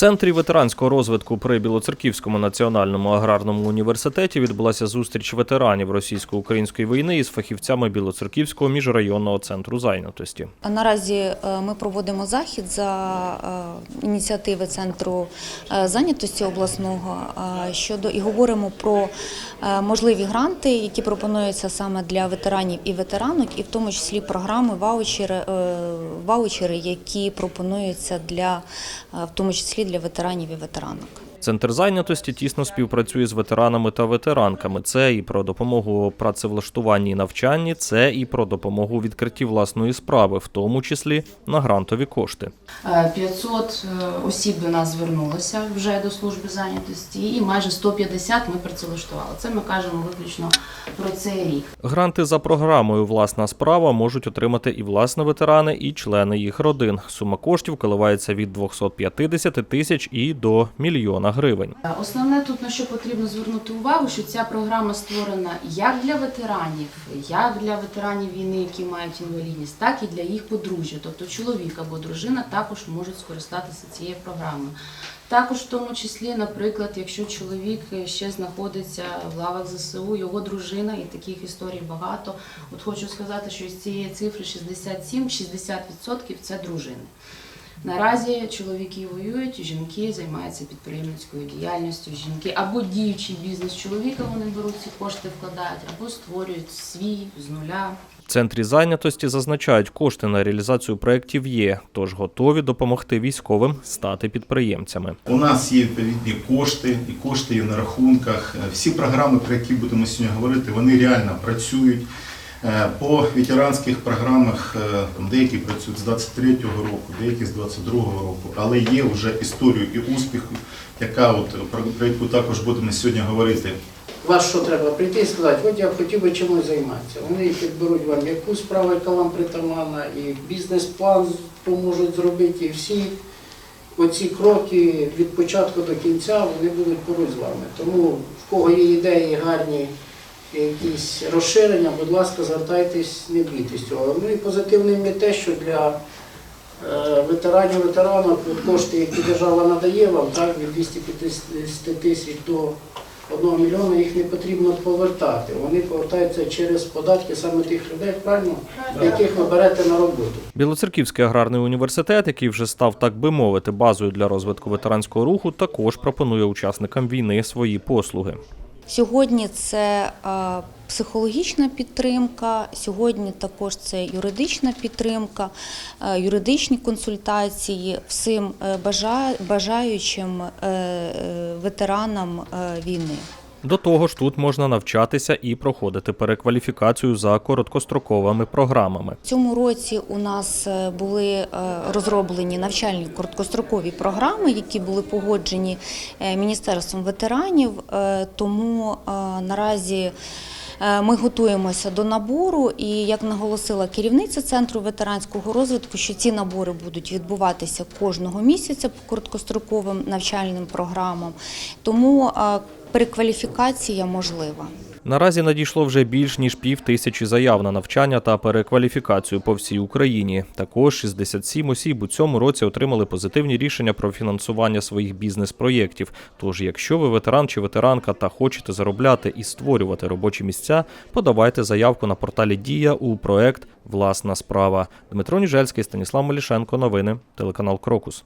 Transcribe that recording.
центрі ветеранського розвитку при Білоцерківському національному аграрному університеті відбулася зустріч ветеранів російсько-української війни із фахівцями Білоцерківського міжрайонного центру зайнятості. Наразі е, ми проводимо захід за е, ініціативи центру е, зайнятості обласного щодо і говоримо про можливі гранти, які пропонуються саме для ветеранів і ветеранок, і в тому числі програми ваучери, ваучери, які пропонуються для в тому числі для ветеранів і ветеранок. Центр зайнятості тісно співпрацює з ветеранами та ветеранками. Це і про допомогу працевлаштуванні і навчанні, це і про допомогу у відкритті власної справи, в тому числі на грантові кошти. Е, 500 е, осіб до нас звернулося вже до служби зайнятості, і майже 150 ми працевлаштували. Це ми кажемо виключно про цей рік. Гранти за програмою Власна справа можуть отримати і власне ветерани, і члени їх родин. Сума коштів коливається від 250 тисяч і до мільйона гривень. Е, Основне тут на що потрібно звернути увагу, що ця програма створена як для ветеранів, як для ветеранів війни, які мають інвалідність, так і для їх подружжя. Тобто чоловік або дружина також можуть скористатися цією програмою. Також в тому числі, наприклад, якщо чоловік ще знаходиться в лавах ЗСУ, його дружина, і таких історій багато. От хочу сказати, що з цієї цифри 67, 60% це дружини. Наразі чоловіки воюють, жінки займаються підприємницькою діяльністю. Жінки або діючий бізнес чоловіка вони беруть ці кошти, вкладають, або створюють свій з нуля. В центрі зайнятості зазначають, кошти на реалізацію проєктів є, тож готові допомогти військовим стати підприємцями. У нас є відповідні кошти, і кошти є на рахунках. Всі програми, про які будемо сьогодні говорити, вони реально працюють. Е, По ветеранських програмах е, там деякі працюють з 23-го року, деякі з 22-го року, але є вже історію і успіху, яка от про яку також будемо сьогодні говорити. Вас що треба прийти і сказати, от я б хотів би чимось займатися. Вони підберуть вам яку справу, яка вам притаманна, і бізнес-план поможуть зробити, і всі оці кроки від початку до кінця вони будуть поруч з вами. Тому в кого є ідеї гарні, якісь розширення, будь ласка, звертайтесь, не бійтесь цього. Ну і позитивним є те, що для е, ветеранів, ветеранок кошти, які держава надає вам, так, від 250 тисяч до 1 мільйона їх не потрібно повертати. Вони повертаються через податки саме тих людей, правильно, яких ви берете на роботу. Білоцерківський аграрний університет, який вже став, так би мовити, базою для розвитку ветеранського руху, також пропонує учасникам війни свої послуги. Сьогодні це е, психологічна підтримка, сьогодні також це юридична підтримка, е, юридичні консультації всім е, бажаючим ветеранам війни. До того ж, тут можна навчатися і проходити перекваліфікацію за короткостроковими програмами. В цьому році у нас е, були е, розроблені навчальні короткострокові програми, які були погоджені е, Міністерством ветеранів. Тому наразі ми готуємося до набору, і як наголосила керівниця центру ветеранського розвитку, що ці набори будуть відбуватися кожного місяця по короткостроковим навчальним програмам. Тому перекваліфікація можлива. Наразі надійшло вже більш ніж пів тисячі заяв на навчання та перекваліфікацію по всій Україні. Також 67 осіб у цьому році отримали позитивні рішення про фінансування своїх бізнес-проєктів. Тож, якщо ви ветеран чи ветеранка та хочете заробляти і створювати робочі місця, подавайте заявку на порталі Дія у проект Власна справа. Дмитро Ніжельський, Станіслав Малішенко. Новини, телеканал Крокус.